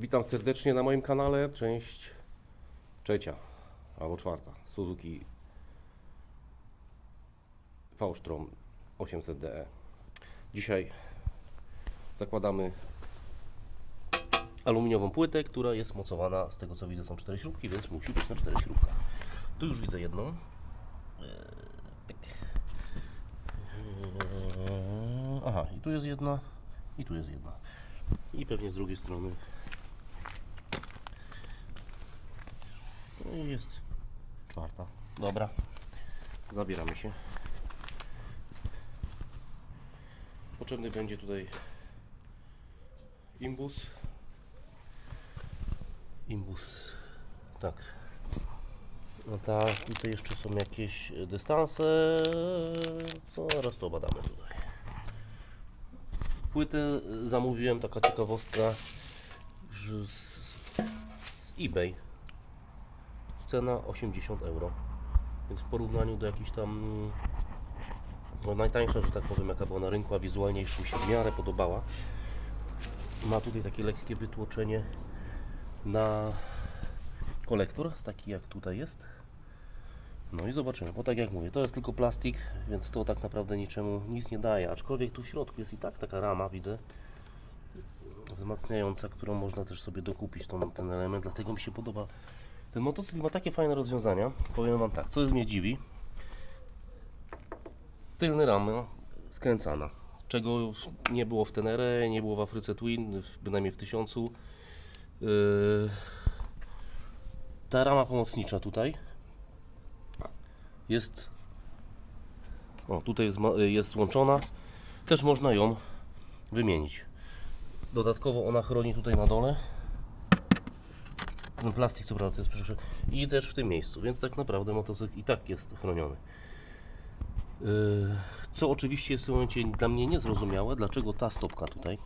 Witam serdecznie na moim kanale. Część trzecia albo czwarta. Suzuki V-Strom 800DE. Dzisiaj zakładamy aluminiową płytę, która jest mocowana, z tego co widzę są cztery śrubki, więc musi być na czterech śrubkach. Tu już widzę jedną. Pyk. Eee, Aha, i tu jest jedna, i tu jest jedna. I pewnie z drugiej strony No i jest czwarta. Dobra. Zabieramy się. Potrzebny będzie tutaj imbus. Imbus. Tak. No tak, tutaj jeszcze są jakieś dystanse. Zaraz to badamy tutaj. Płytę zamówiłem, taka ciekawostka, z, z eBay cena 80 euro. Więc w porównaniu do jakichś tam no najtańsza, że tak powiem, jaka była na rynku, a wizualnie już się w miarę podobała. Ma tutaj takie lekkie wytłoczenie na kolektor, taki jak tutaj jest. No i zobaczymy, bo tak jak mówię, to jest tylko plastik, więc to tak naprawdę niczemu nic nie daje. Aczkolwiek tu w środku jest i tak taka rama, widzę, wzmacniająca, którą można też sobie dokupić tą, ten element, dlatego mi się podoba ten motocykl ma takie fajne rozwiązania. Powiem Wam tak, co mnie dziwi. Tylny rama skręcana. Czego nie było w Tenere, nie było w Afryce Twin, bynajmniej w tysiącu. Yy, ta rama pomocnicza tutaj jest. O, tutaj jest, jest łączona. Też można ją wymienić. Dodatkowo ona chroni tutaj na dole. Ten plastik co prawda jest przyszły i też w tym miejscu, więc tak naprawdę motocykl i tak jest chroniony. Yy, Co oczywiście jest w tym momencie dla mnie niezrozumiałe, dlaczego ta stopka tutaj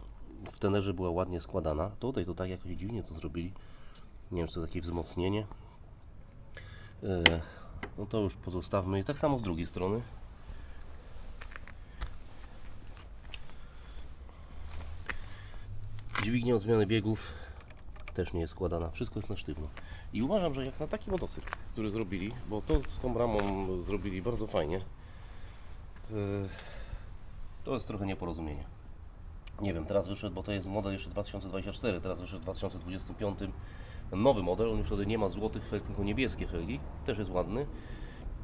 w tenerze była ładnie składana. Tutaj to tak jakoś dziwnie to zrobili. Nie wiem, czy to takie wzmocnienie. Yy, No to już pozostawmy. I tak samo z drugiej strony. Dźwignia od zmiany biegów też nie jest składana. Wszystko jest na sztywno. I uważam, że jak na taki motocykl, który zrobili, bo to z tą ramą zrobili bardzo fajnie, yy, to jest trochę nieporozumienie. Nie wiem, teraz wyszedł, bo to jest model jeszcze 2024, teraz wyszedł w 2025 nowy model, on już wtedy nie ma złotych felg, tylko niebieskie felgi, też jest ładny.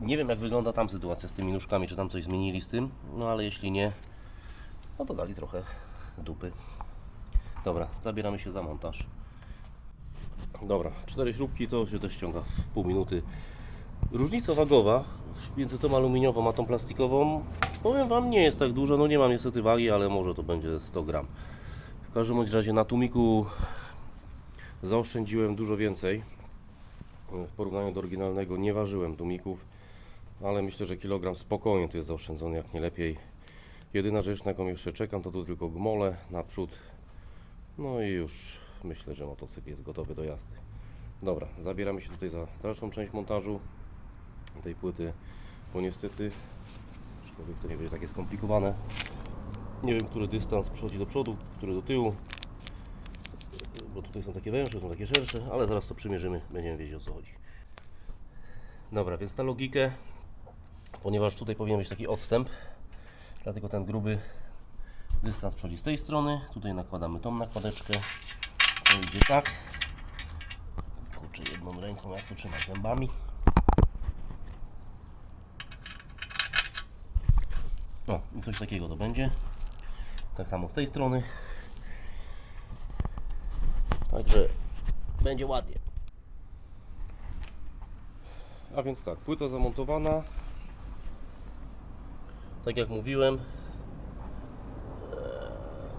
Nie wiem jak wygląda tam sytuacja z tymi nóżkami, czy tam coś zmienili z tym, no ale jeśli nie, no to dali trochę dupy. Dobra, zabieramy się za montaż. Dobra, cztery śrubki to się też ściąga w pół minuty. Różnica wagowa między tą aluminiową a tą plastikową, powiem Wam, nie jest tak duża. No nie mam niestety wagi, ale może to będzie 100 gram. W każdym razie na tłumiku zaoszczędziłem dużo więcej. W porównaniu do oryginalnego nie ważyłem tłumików, ale myślę, że kilogram spokojnie tu jest zaoszczędzony, jak nie lepiej. Jedyna rzecz, na jaką jeszcze czekam, to tu tylko gmole naprzód. No i już myślę, że motocykl jest gotowy do jazdy. Dobra, zabieramy się tutaj za dalszą część montażu tej płyty, bo niestety, aczkolwiek to nie będzie takie skomplikowane. Nie wiem, który dystans przychodzi do przodu, który do tyłu, bo tutaj są takie węższe, są takie szersze, ale zaraz to przymierzymy, będziemy wiedzieć o co chodzi. Dobra, więc na logikę, ponieważ tutaj powinien być taki odstęp, dlatego ten gruby dystans przychodzi z tej strony, tutaj nakładamy tą nakładeczkę, to idzie tak. Kurczę, jedną ręką jak to trzymać zębami. O, i coś takiego to będzie. Tak samo z tej strony. Także będzie ładnie. A więc tak, płyta zamontowana. Tak jak mówiłem, eee,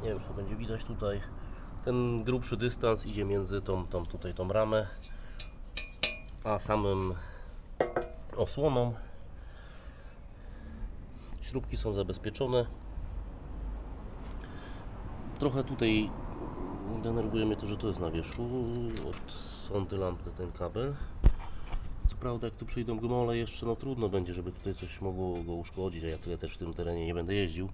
nie wiem, czy to będzie widać tutaj. Ten grubszy dystans idzie między tą, tą tutaj tą ramę, a samym osłoną. Śrubki są zabezpieczone. Trochę tutaj denerwuje mnie to, że to jest na wierzchu od sondy lampy ten kabel. Co prawda jak tu przyjdą gmole jeszcze, no trudno będzie, żeby tutaj coś mogło go uszkodzić, a ja tyle też w tym terenie nie będę jeździł.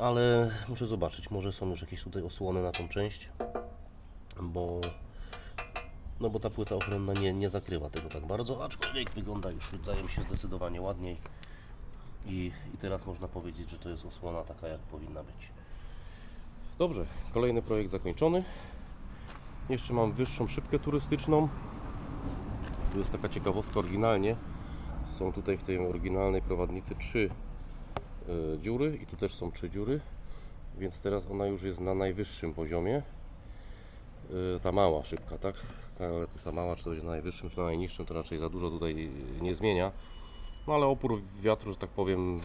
Ale muszę zobaczyć, może są już jakieś tutaj osłony na tą część. bo no bo ta płyta ochronna nie, nie zakrywa tego tak bardzo, aczkolwiek wygląda już wydaje mi się zdecydowanie ładniej i, i teraz można powiedzieć, że to jest osłona taka jak powinna być. Dobrze, kolejny projekt zakończony. Jeszcze mam wyższą szybkę turystyczną. Tu jest taka ciekawostka oryginalnie. Są tutaj w tej oryginalnej prowadnicy trzy dziury i tu też są trzy dziury. Więc teraz ona już jest na najwyższym poziomie. E, Ta mała szybka, tak? Ta, ta mała, czy to będzie na najwyższym, czy na najniższym, to raczej za dużo tutaj nie zmienia. No ale opór wiatru, że tak powiem,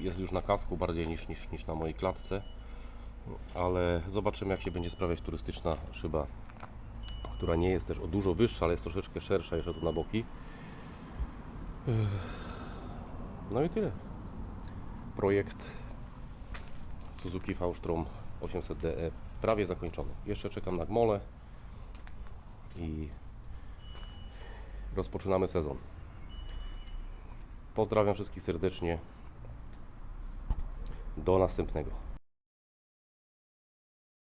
jest już na kasku bardziej niż, niż, niż na mojej klatce ale zobaczymy jak się będzie sprawiać turystyczna szyba, która nie jest też o dużo wyższa, ale jest troszeczkę szersza jeszcze tu na boki. Ech. No i tyle. Projekt Suzuki V-Strom 800DE E prawie zakończony. Jeszcze czekam na gmole i rozpoczynamy sezon. Pozdrawiam wszystkich serdecznie. Do następnego.